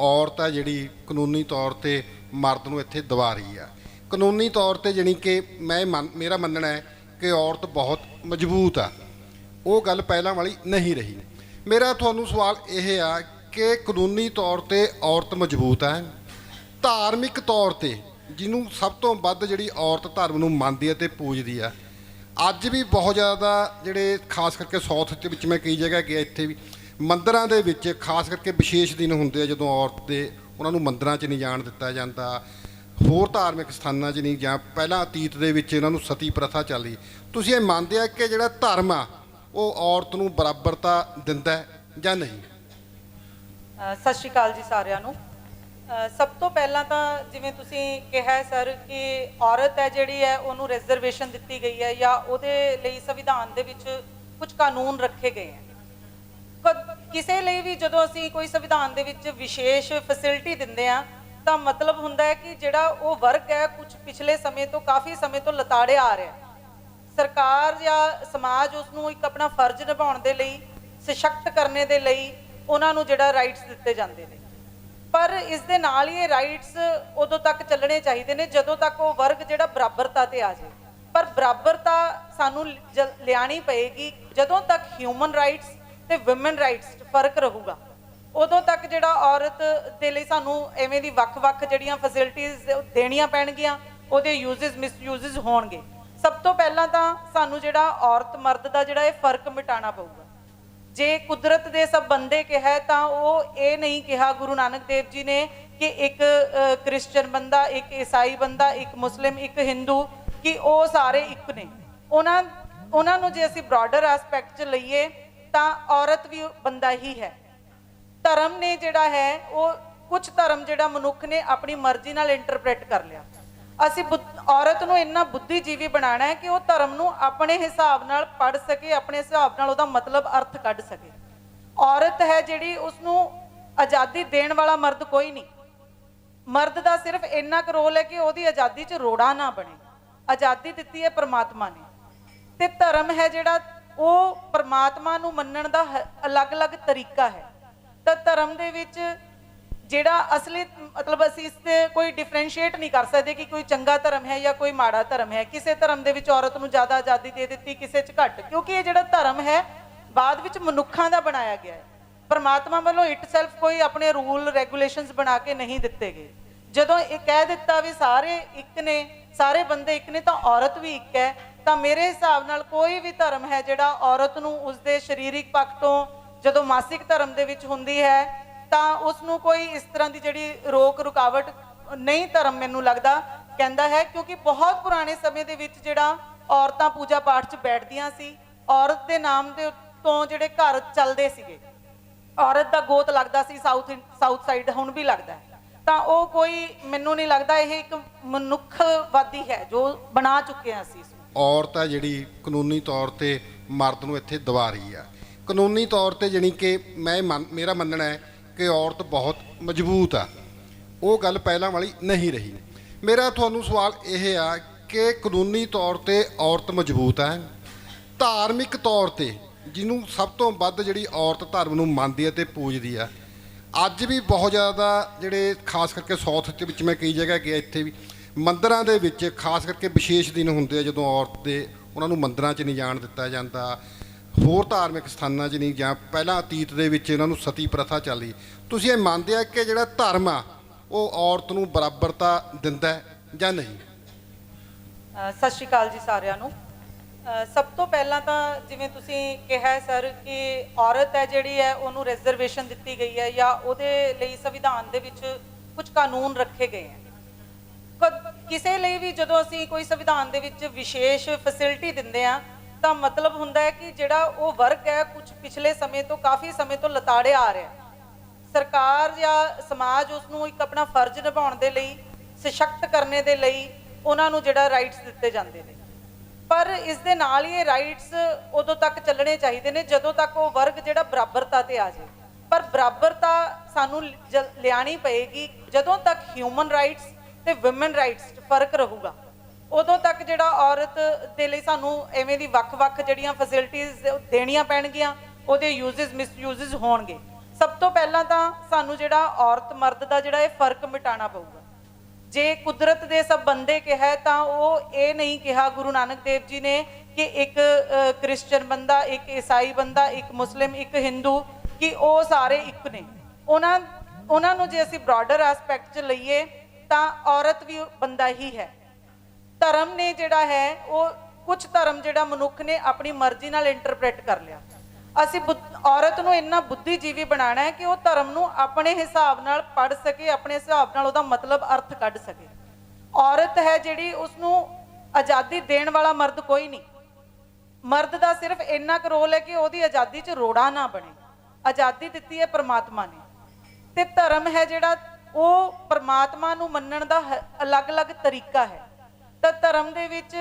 ਔਰਤ ਆ ਜਿਹੜੀ ਕਾਨੂੰਨੀ ਤੌਰ ਤੇ ਮਰਦ ਨੂੰ ਇੱਥੇ ਦਬਾ ਰਹੀ ਆ। ਕਾਨੂੰਨੀ ਤੌਰ ਤੇ ਜਾਣੀ ਕਿ ਮੈਂ ਮੰਨ- ਮੇਰਾ ਮੰਨਣਾ ਹੈ ਕਿ ਔਰਤ ਬਹੁਤ ਮਜ਼ਬੂਤ ਆ। ਉਹ ਗੱਲ ਪਹਿਲਾਂ ਵਾਲੀ ਨਹੀਂ ਰਹੀ। ਮੇਰਾ ਤੁਹਾਨੂੰ ਸਵਾਲ ਇਹ ਆ ਕਿ ਕਾਨੂੰਨੀ ਤੌਰ ਤੇ ਔਰਤ ਮਜ਼ਬੂਤ ਹੈ ਧਾਰਮਿਕ ਤੌਰ ਤੇ ਜਿਹਨੂੰ ਸਭ ਤੋਂ ਵੱਧ ਜਿਹੜੀ ਔਰਤ ਧਰਮ ਨੂੰ ਮੰਨਦੀ ਹੈ ਤੇ ਪੂਜਦੀ ਆ। ਅੱਜ ਵੀ ਬਹੁਤ ਜ਼ਿਆਦਾ ਜਿਹੜੇ, ਖਾਸ ਕਰਕੇ ਸਾਊਥ ਦੇ ਵਿੱਚ ਮੈਂ ਕਈ ਜਗ੍ਹਾ ਗਿਆ, ਇੱਥੇ ਵੀ ਮੰਦਰਾਂ ਦੇ ਵਿੱਚ ਖਾਸ ਕਰਕੇ ਵਿਸ਼ੇਸ਼ ਦਿਨ ਹੁੰਦੇ ਆ ਜਦੋਂ ਔਰਤ ਦੇ ਉਹਨਾਂ ਨੂੰ ਮੰਦਰਾਂ 'ਚ ਨਹੀਂ ਜਾਣ ਦਿੱਤਾ ਜਾਂਦਾ, ਹੋਰ ਧਾਰਮਿਕ ਸਥਾਨਾਂ 'ਚ ਨਹੀਂ ਜਾਂ ਪਹਿਲਾਂ ਅਤੀਤ ਦੇ ਵਿੱਚ ਇਹਨਾਂ ਨੂੰ ਸਤੀ ਪ੍ਰਥਾ ਚੱਲੀ ਤੁਸੀਂ ਇਹ ਮੰਨਦੇ ਆ ਕਿ ਜਿਹੜਾ ਧਰਮ ਆ, ਉਹ ਔਰਤ ਨੂੰ ਬਰਾਬਰਤਾ ਦਿੰਦਾ ਜਾਂ ਨਹੀਂ? ਸਤਿ ਸ਼੍ਰੀ ਅਕਾਲ ਜੀ ਸਾਰਿਆਂ ਨੂੰ। ਸਭ ਤੋਂ ਪਹਿਲਾਂ ਤਾਂ ਜਿਵੇਂ ਤੁਸੀਂ ਕਿਹਾ ਸਰ ਕਿ ਔਰਤ ਹੈ ਜਿਹੜੀ ਹੈ, ਉਹਨੂੰ ਰਿਜ਼ਰਵੇਸ਼ਨ ਦਿੱਤੀ ਗਈ ਹੈ ਜਾਂ ਉਹਦੇ ਲਈ ਸੰਵਿਧਾਨ ਦੇ ਵਿੱਚ ਕੁਝ ਕਾਨੂੰਨ ਰੱਖੇ ਗਏ ਹੈ। ਕਿਸੇ ਲਈ ਵੀ ਜਦੋਂ ਅਸੀਂ ਕੋਈ ਸੰਵਿਧਾਨ ਦੇ ਵਿੱਚ ਵਿਸ਼ੇਸ਼ ਫੈਸਿਲਿਟੀ ਦਿੰਦੇ ਆ ਤਾਂ ਮਤਲਬ ਹੁੰਦਾ ਹੈ ਕਿ ਜਿਹੜਾ ਉਹ ਵਰਗ ਹੈ ਕੁਝ ਪਿਛਲੇ ਸਮੇਂ ਤੋਂ, ਕਾਫੀ ਸਮੇਂ ਤੋਂ ਲਤਾੜਿਆ ਆ ਰਿਹਾ ਸਰਕਾਰ ਜਾਂ ਸਮਾਜ ਉਸ ਨੂੰ ਇੱਕ ਆਪਣਾ ਫਰਜ਼ ਨਿਭਾਉਣ ਦੇ ਲਈ, ਸਸ਼ਕਤ ਕਰਨੇ ਦੇ ਲਈ ਉਹਨਾਂ ਨੂੰ ਜਿਹੜਾ ਰਾਈਟਸ ਦਿੱਤੇ ਜਾਂਦੇ ਨੇ। ਪਰ ਇਸ ਦੇ ਨਾਲ ਹੀ ਇਹ ਰਾਈਟਸ ਉਦੋਂ ਤੱਕ ਚੱਲਣੇ ਚਾਹੀਦੇ ਨੇ, ਜਦੋਂ ਤੱਕ ਉਹ ਵਰਗ ਜਿਹੜਾ ਬਰਾਬਰਤਾ ਤੇ ਆ ਜਾਵੇ ਪਰ ਬਰਾਬਰਤਾ ਸਾਨੂੰ ਜ- ਲਿਆਣੀ ਪਏਗੀ ਜਦੋਂ ਤੱਕ ਹਿਊਮਨ ਰਾਈਟਸ ਤੇ ਔਮਨ ਰਾਈਟਸ 'ਚ ਫ਼ਰਕ ਰਹੂਗਾ। ਉਦੋਂ ਤੱਕ ਜਿਹੜਾ ਔਰਤ ਦੇ ਲਈ ਸਾਨੂੰ ਐਵੇਂ ਦੀ ਵੱਖ-ਵੱਖ ਜਿਹੜੀਆਂ ਫੈਸਿਲਿਟੀਆਂ ਦੇਣੀਆਂ ਪੈਣਗੀਆਂ ਉਹਦੇ ਯੂਜ਼ਸ ਮਿਸਯੂਜ਼ਸ ਹੋਣਗੇ। ਸਭ ਤੋਂ ਪਹਿਲਾਂ ਤਾਂ ਸਾਨੂੰ ਜਿਹੜਾ ਔਰਤ ਮਰਦ ਦਾ ਜਿਹੜਾ ਇਹ ਫ਼ਰਕ ਮਿਟਾਉਣਾ ਪਊਗਾ। ਜੇ ਕੁਦਰਤ ਦੇ ਸਭ ਬੰਦੇ ਕਿਹਾ ਤਾਂ ਉਹ ਇਹ ਨਹੀਂ ਕਿਹਾ ਗੁਰੂ ਨਾਨਕ ਦੇਵ ਜੀ ਨੇ ਕਿ ਇੱਕ ਅ, ਕ੍ਰਿਸਚੀਅਨ ਬੰਦਾ ਇੱਕ ਈਸਾਈ ਬੰਦਾ ਇੱਕ ਮੁਸਲਿਮ ਇੱਕ ਹਿੰਦੂ ਕਿ ਉਹ ਸਾਰੇ ਇੱਕ ਨੇ। ਉਹਨਾਂ ਉਹਨਾਂ ਨੂੰ ਜੇ ਅਸੀਂ ਬ੍ਰਾਡਰ ਐਸਪੈਕਟ 'ਚ ਲਈਏ ਤਾਂ ਔਰਤ ਵੀ ਬੰਦਾ ਹੀ ਹੈ। ਧਰਮ ਨੇ ਜਿਹੜਾ ਹੈ, ਉਹ ਕੁਝ ਧਰਮ ਜਿਹੜਾ ਮਨੁੱਖ ਨੇ ਆਪਣੀ ਮਰਜ਼ੀ ਨਾਲ ਇੰਟਰਪ੍ਰੇਟ ਕਰ ਲਿਆ। ਅਸੀਂ ਔਰਤ ਨੂੰ ਇੰਨਾ ਬੁੱਧੀਜੀਵੀ ਬਣਾਉਣਾ ਹੈ ਕਿ ਉਹ ਧਰਮ ਨੂੰ ਆਪਣੇ ਹਿਸਾਬ ਨਾਲ ਪੜ ਸਕੇ, ਆਪਣੇ ਹਿਸਾਬ ਨਾਲ ਉਹਦਾ ਮਤਲਬ ਅਰਥ ਕੱਢ ਸਕੇ। ਔਰਤ ਹੈ ਜਿਹੜੀ ਉਸ ਨੂੰ ਆਜ਼ਾਦੀ ਦੇਣ ਵਾਲਾ ਮਰਦ ਕੋਈ ਨਹੀਂ। ਮਰਦ ਦਾ ਸਿਰਫ ਇੰਨਾ ਕੁ ਰੋਲ ਹੈ ਕਿ ਉਹਦੀ ਆਜ਼ਾਦੀ 'ਚ ਰੋੜਾ ਨਾ ਬਣੇ। ਆਜ਼ਾਦੀ ਦਿੱਤੀ ਹੈ ਪ੍ਰਮਾਤਮਾ ਨੇ। ਤੇ ਧਰਮ ਹੈ ਜਿਹੜਾ ਉਹ ਪਰਮਾਤਮਾ ਨੂੰ ਮੰਨਣ ਦਾ ਅਲੱਗ-ਅਲੱਗ ਤਰੀਕਾ ਹੈ। ਤਾਂ ਧਰਮ ਦੇ ਵਿੱਚ ਜਿਹੜਾ ਅਸਲੀ ਮਤਲਬ ਅਸੀਂ ਇਸ ਤੇ ਕੋਈ ਡਿਫਰੈਂਸ਼ੀਏਟ ਨਹੀਂ ਕਰ ਸਕਦੇ ਕਿ ਕੋਈ ਚੰਗਾ ਧਰਮ ਹੈ ਜਾਂ ਕੋਈ ਮਾੜਾ ਧਰਮ ਹੈ। ਕਿਸੇ ਧਰਮ ਦੇ ਵਿੱਚ ਔਰਤ ਨੂੰ ਜ਼ਿਆਦਾ ਆਜ਼ਾਦੀ ਦੇ ਦਿੱਤੀ, ਕਿਸੇ 'ਚ ਘੱਟ। ਕਿਉਂਕਿ ਇਹ ਜਿਹੜਾ ਧਰਮ ਹੈ, ਬਾਅਦ ਵਿੱਚ ਮਨੁੱਖਾਂ ਦਾ ਬਣਾਇਆ ਗਿਆ ਹੈ। ਪਰਮਾਤਮਾ ਵੱਲੋਂ ਇਟਸੈਲਫ ਕੋਈ ਆਪਣੇ ਰੂਲ ਰੈਗੂਲੇਸ਼ਨਸ ਬਣਾ ਕੇ ਨਹੀਂ ਦਿੱਤੇ ਗਏ। ਜਦੋਂ ਇਹ ਕਹਿ ਦਿੱਤਾ ਵੀ ਸਾਰੇ ਇੱਕ ਨੇ, ਸਾਰੇ ਬੰਦੇ ਇੱਕ ਨੇ, ਤਾਂ ਔਰਤ ਵੀ ਇੱਕ ਹੈ। ਤਾਂ ਮੇਰੇ ਹਿਸਾਬ ਨਾਲ ਕੋਈ ਵੀ ਧਰਮ ਹੈ ਜਿਹੜਾ ਔਰਤ ਨੂੰ ਉਸਦੇ ਸਰੀਰਿਕ ਪੱਖ ਤੋਂ ਜਦੋਂ ਮਾਸਿਕ ਧਰਮ ਦੇ ਵਿੱਚ ਹੁੰਦੀ ਹੈ, ਤਾਂ ਉਸ ਨੂੰ ਕੋਈ ਇਸ ਤਰ੍ਹਾਂ ਦੀ ਜਿਹੜੀ ਰੋਕ ਰੁਕਾਵਟ ਨਹੀਂ ਧਰਮ ਮੈਨੂੰ ਲੱਗਦਾ, ਕਹਿੰਦਾ ਹੈ, ਕਿਉਂਕਿ ਬਹੁਤ ਪੁਰਾਣੇ ਸਮੇਂ ਦੇ ਵਿੱਚ ਜਿਹੜਾ ਔਰਤਾਂ ਪੂਜਾ ਪਾਠ 'ਚ ਬੈਠਦੀਆਂ ਸੀ, ਔਰਤ ਦੇ ਨਾਮ ਦੇ ਤੋਂ ਜਿਹੜੇ ਘਰ ਚੱਲਦੇ ਸੀਗੇ। ਔਰਤ ਦਾ ਗੋਤ ਲੱਗਦਾ ਸੀ ਸਾਊਥ ਸਾਊਥ ਸਾਈਡ ਹੁਣ ਵੀ ਲੱਗਦਾ ਤਾਂ ਉਹ ਕੋਈ ਮੈਨੂੰ ਨਹੀਂ ਲੱਗਦਾ, ਇਹ ਇੱਕ ਮਨੁੱਖਵਾਦੀ ਹੈ ਜੋ ਬਣਾ ਚੁੱਕੇ ਹਾਂ ਅਸੀਂ ਔਰਤ ਆ ਜਿਹੜੀ ਕਾਨੂੰਨੀ ਤੌਰ ਤੇ ਮਰਦ ਨੂੰ ਇੱਥੇ ਦਬਾ ਰਹੀ ਆ। ਕਾਨੂੰਨੀ ਤੌਰ ਤੇ ਜਾਣੀ ਕਿ ਮੈਂ ਮੰਨ- ਮੇਰਾ ਮੰਨਣਾ ਹੈ ਕਿ ਔਰਤ ਬਹੁਤ ਮਜ਼ਬੂਤ ਆ। ਉਹ ਗੱਲ ਪਹਿਲਾਂ ਵਾਲੀ ਨਹੀਂ ਰਹੀ। ਮੇਰਾ ਤੁਹਾਨੂੰ ਸਵਾਲ ਇਹ ਆ ਕਿ ਕਾਨੂੰਨੀ ਤੌਰ ਤੇ ਔਰਤ ਮਜ਼ਬੂਤ ਹੈ ਧਾਰਮਿਕ ਤੌਰ ਤੇ ਜਿਹਨੂੰ ਸਭ ਤੋਂ ਵੱਧ ਜਿਹੜੀ ਔਰਤ ਧਰਮ ਨੂੰ ਮੰਨਦੀ ਹੈ ਤੇ ਪੂਜਦੀ ਆ ਅੱਜ ਵੀ ਬਹੁਤ ਜ਼ਿਆਦਾ ਜਿਹੜੇ ਖਾਸ ਕਰਕੇ ਸਾਊਥ ਦੇ ਵਿੱਚ ਮੈਂ ਕਈ ਜਗ੍ਹਾ ਗਿਆ ਇੱਥੇ ਵੀ, ਮੰਦਰਾਂ ਦੇ ਵਿੱਚ ਖਾਸ ਕਰਕੇ ਵਿਸ਼ੇਸ਼ ਦਿਨ ਹੁੰਦੇ ਆ ਜਦੋਂ ਔਰਤ ਦੇ ਉਹਨਾਂ ਨੂੰ ਮੰਦਰਾਂ 'ਚ ਨਹੀਂ ਜਾਣ ਦਿੱਤਾ ਜਾਂਦਾ, ਹੋਰ ਧਾਰਮਿਕ ਸਥਾਨਾਂ 'ਚ ਨਹੀਂ ਜਾਂ ਪਹਿਲਾਂ ਅਤੀਤ ਦੇ ਵਿੱਚ ਇਹਨਾਂ ਨੂੰ ਸਤੀ ਪ੍ਰਥਾ ਚੱਲੀ ਤੁਸੀਂ ਇਹ ਮੰਨਦੇ ਆ ਕਿ ਜਿਹੜਾ ਧਰਮ ਆ, ਉਹ ਔਰਤ ਨੂੰ ਬਰਾਬਰਤਾ ਦਿੰਦਾ ਜਾਂ ਨਹੀਂ? ਸਤਿ ਸ਼੍ਰੀ ਅਕਾਲ ਜੀ ਸਾਰਿਆਂ ਨੂੰ। ਸਭ ਤੋਂ ਪਹਿਲਾਂ ਤਾਂ ਜਿਵੇਂ ਤੁਸੀਂ ਕਿਹਾ ਸਰ ਕਿ ਔਰਤ ਹੈ ਜਿਹੜੀ ਹੈ, ਉਹਨੂੰ ਰਿਜ਼ਰਵੇਸ਼ਨ ਦਿੱਤੀ ਗਈ ਹੈ ਜਾਂ ਉਹਦੇ ਲਈ ਸੰਵਿਧਾਨ ਦੇ ਵਿੱਚ ਕੁਝ ਕਾਨੂੰਨ ਰੱਖੇ ਗਏ ਹੈ। ਕਿਸੇ ਲਈ ਵੀ ਜਦੋਂ ਅਸੀਂ ਕੋਈ ਸੰਵਿਧਾਨ ਦੇ ਵਿੱਚ ਵਿਸ਼ੇਸ਼ ਫੈਸਿਲਿਟੀ ਦਿੰਦੇ ਆ ਤਾਂ ਮਤਲਬ ਹੁੰਦਾ ਹੈ ਕਿ ਜਿਹੜਾ ਉਹ ਵਰਗ ਹੈ, ਕੁਝ ਪਿਛਲੇ ਸਮੇਂ ਤੋਂ, ਕਾਫੀ ਸਮੇਂ ਤੋਂ ਲਤਾੜਿਆ ਆ ਰਿਹਾ ਸਰਕਾਰ ਜਾਂ ਸਮਾਜ ਉਸ ਨੂੰ ਇੱਕ ਆਪਣਾ ਫਰਜ਼ ਨਿਭਾਉਣ ਦੇ ਲਈ, ਸਸ਼ਕਤ ਕਰਨੇ ਦੇ ਲਈ ਉਹਨਾਂ ਨੂੰ ਜਿਹੜਾ ਰਾਈਟਸ ਦਿੱਤੇ ਜਾਂਦੇ ਨੇ। ਪਰ ਇਸ ਦੇ ਨਾਲ ਹੀ ਇਹ ਰਾਈਟਸ ਉਦੋਂ ਤੱਕ ਚੱਲਣੇ ਚਾਹੀਦੇ ਨੇ, ਜਦੋਂ ਤੱਕ ਉਹ ਵਰਗ ਜਿਹੜਾ ਬਰਾਬਰਤਾ ਤੇ ਆ ਜਾਵੇ ਪਰ ਬਰਾਬਰਤਾ ਸਾਨੂੰ ਲਿਆਣੀ ਪਏਗੀ, ਜਦੋਂ ਤੱਕ ਹਿਊਮਨ ਰਾਈਟਸ ਤੇ ਔਮਨ ਰਾਈਟਸ 'ਚ ਫ਼ਰਕ ਰਹੂਗਾ। ਉਦੋਂ ਤੱਕ ਜਿਹੜਾ ਔਰਤ ਦੇ ਲਈ ਸਾਨੂੰ ਐਵੇਂ ਦੀ ਵੱਖ-ਵੱਖ ਜਿਹੜੀਆਂ ਫੈਸਿਲਿਟੀਆਂ ਦੇਣੀਆਂ ਪੈਣਗੀਆਂ, ਉਹਦੇ ਯੂਜ਼ਸ ਮਿਸਯੂਜ਼ਸ ਹੋਣਗੇ। ਸਭ ਤੋਂ ਪਹਿਲਾਂ ਤਾਂ ਸਾਨੂੰ ਜਿਹੜਾ ਔਰਤ ਮਰਦ ਦਾ ਜਿਹੜਾ ਇਹ ਫ਼ਰਕ ਮਿਟਾਉਣਾ ਪਊਗਾ। ਜੇ ਕੁਦਰਤ ਦੇ ਸਭ ਬੰਦੇ ਕਿਹਾ ਤਾਂ ਉਹ ਇਹ ਨਹੀਂ ਕਿਹਾ ਗੁਰੂ ਨਾਨਕ ਦੇਵ ਜੀ ਨੇ ਕਿ ਇੱਕ ਅ, ਕ੍ਰਿਸਚੀਅਨ ਬੰਦਾ ਇੱਕ ਈਸਾਈ ਬੰਦਾ ਇੱਕ ਮੁਸਲਿਮ ਇੱਕ ਹਿੰਦੂ ਕਿ ਉਹ ਸਾਰੇ ਇੱਕ ਨੇ। ਉਹਨਾਂ ਉਹਨਾਂ ਨੂੰ ਜੇ ਅਸੀਂ ਬ੍ਰਾਡਰ ਐਸਪੈਕਟ 'ਚ ਲਈਏ ਤਾਂ ਔਰਤ ਵੀ ਬੰਦਾ ਹੀ ਹੈ। ਧਰਮ ਨੇ ਜਿਹੜਾ ਹੈ ਉਹ ਕੁਝ ਧਰਮ ਜਿਹੜਾ ਮਨੁੱਖ ਨੇ ਆਪਣੀ ਮਰਜ਼ੀ ਨਾਲ ਇੰਟਰਪ੍ਰੇਟ ਕਰ ਲਿਆ। ਅਸੀਂ ਬੁੱਧ- ਔਰਤ ਨੂੰ ਇੰਨਾ ਬੁੱਧੀਜੀਵੀ ਬਣਾਉਣਾ ਹੈ ਕਿ ਉਹ ਧਰਮ ਨੂੰ ਆਪਣੇ ਹਿਸਾਬ ਨਾਲ ਪੜ ਸਕੇ, ਆਪਣੇ ਹਿਸਾਬ ਨਾਲ ਉਹਦਾ ਮਤਲਬ ਅਰਥ ਕੱਢ ਸਕੇ। ਔਰਤ ਹੈ ਜਿਹੜੀ ਉਸ ਨੂੰ ਆਜ਼ਾਦੀ ਦੇਣ ਵਾਲਾ ਮਰਦ ਕੋਈ ਨਹੀਂ। ਮਰਦ ਦਾ ਸਿਰਫ ਇੰਨਾ ਕੁ ਰੋਲ ਹੈ ਕਿ ਉਹਦੀ ਆਜ਼ਾਦੀ 'ਚ ਰੋੜਾ ਨਾ ਬਣੇ। ਆਜ਼ਾਦੀ ਦਿੱਤੀ ਹੈ ਪ੍ਰਮਾਤਮਾ ਨੇ। ਤੇ ਧਰਮ ਹੈ ਜਿਹੜਾ ਉਹ ਪ੍ਰਮਾਤਮਾ ਨੂੰ ਮੰਨਣ ਦਾ ਅਲੱਗ-ਅਲੱਗ ਤਰੀਕਾ ਹੈ। ਤਾਂ ਧਰਮ ਦੇ ਵਿੱਚ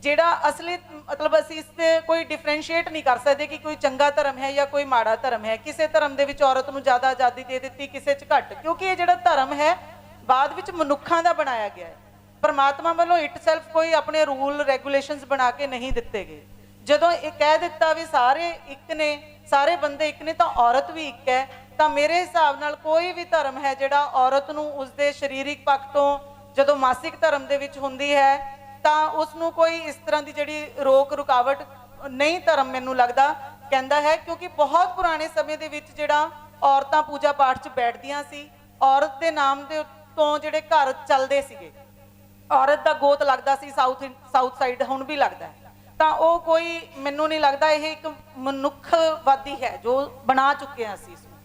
ਜਿਹੜਾ ਅਸਲੀ, ਮਤਲਬ ਅਸੀਂ ਇਸ ਤੇ ਕੋਈ ਡਿਫਰੈਂਸ਼ੀਏਟ ਨਹੀਂ ਕਰ ਸਕਦੇ ਕਿ ਕੋਈ ਚੰਗਾ ਧਰਮ ਹੈ ਜਾਂ ਕੋਈ ਮਾੜਾ ਧਰਮ ਹੈ। ਕਿਸੇ ਧਰਮ ਦੇ ਵਿੱਚ ਔਰਤ ਨੂੰ ਜ਼ਿਆਦਾ ਆਜ਼ਾਦੀ ਦੇ ਦਿੱਤੀ, ਕਿਸੇ 'ਚ ਘੱਟ। ਕਿਉਂਕਿ ਇਹ ਜਿਹੜਾ ਧਰਮ ਹੈ, ਬਾਅਦ ਵਿੱਚ ਮਨੁੱਖਾਂ ਦਾ ਬਣਾਇਆ ਗਿਆ ਹੈ। ਪਰਮਾਤਮਾ ਵੱਲੋਂ ਇਟਸੈਲਫ ਕੋਈ ਆਪਣੇ ਰੂਲ ਰੈਗੂਲੇਸ਼ਨਸ ਬਣਾ ਕੇ ਨਹੀਂ ਦਿੱਤੇ ਗਏ। ਜਦੋਂ ਇਹ ਕਹਿ ਦਿੱਤਾ ਵੀ ਸਾਰੇ ਇੱਕ ਨੇ, ਸਾਰੇ ਬੰਦੇ ਇੱਕ ਨੇ, ਤਾਂ ਔਰਤ ਵੀ ਇੱਕ ਹੈ, ਤਾਂ ਮੇਰੇ ਹਿਸਾਬ ਨਾਲ ਕੋਈ ਵੀ ਧਰਮ ਹੈ ਜਿਹੜਾ ਔਰਤ ਨੂੰ ਉਸਦੇ ਸਰੀਰਿਕ ਪੱਖ ਤੋਂ, ਜਦੋਂ ਮਾਸਿਕ ਧਰਮ ਦੇ ਵਿੱਚ ਹੁੰਦੀ ਹੈ ਤਾਂ ਉਸ ਨੂੰ ਕੋਈ ਇਸ ਤਰ੍ਹਾਂ ਦੀ ਜਿਹੜੀ ਰੋਕ ਰੁਕਾਵਟ ਨਹੀਂ ਧਰਮ ਮੈਨੂੰ ਲੱਗਦਾ, ਕਹਿੰਦਾ ਹੈ, ਕਿਉਂਕਿ ਬਹੁਤ ਪੁਰਾਣੇ ਸਮੇਂ ਦੇ ਵਿੱਚ ਜਿਹੜਾ ਔਰਤਾਂ ਪੂਜਾ ਪਾਠ 'ਚ ਬੈਠਦੀਆਂ ਸੀ, ਔਰਤ ਦੇ ਨਾਮ ਦੇ ਤੋਂ ਜਿਹੜੇ ਘਰ ਚੱਲਦੇ ਸੀਗੇ। ਔਰਤ ਦਾ ਗੋਤ ਲੱਗਦਾ ਸੀ ਸਾਊਥ ਸਾਊਥ ਸਾਈਡ ਹੁਣ ਵੀ ਲੱਗਦਾ ਤਾਂ ਉਹ ਕੋਈ ਮੈਨੂੰ ਨਹੀਂ ਲੱਗਦਾ, ਇਹ ਇੱਕ ਮਨੁੱਖਵਾਦੀ ਹੈ ਜੋ ਬਣਾ ਚੁੱਕੇ ਹਾਂ ਅਸੀਂ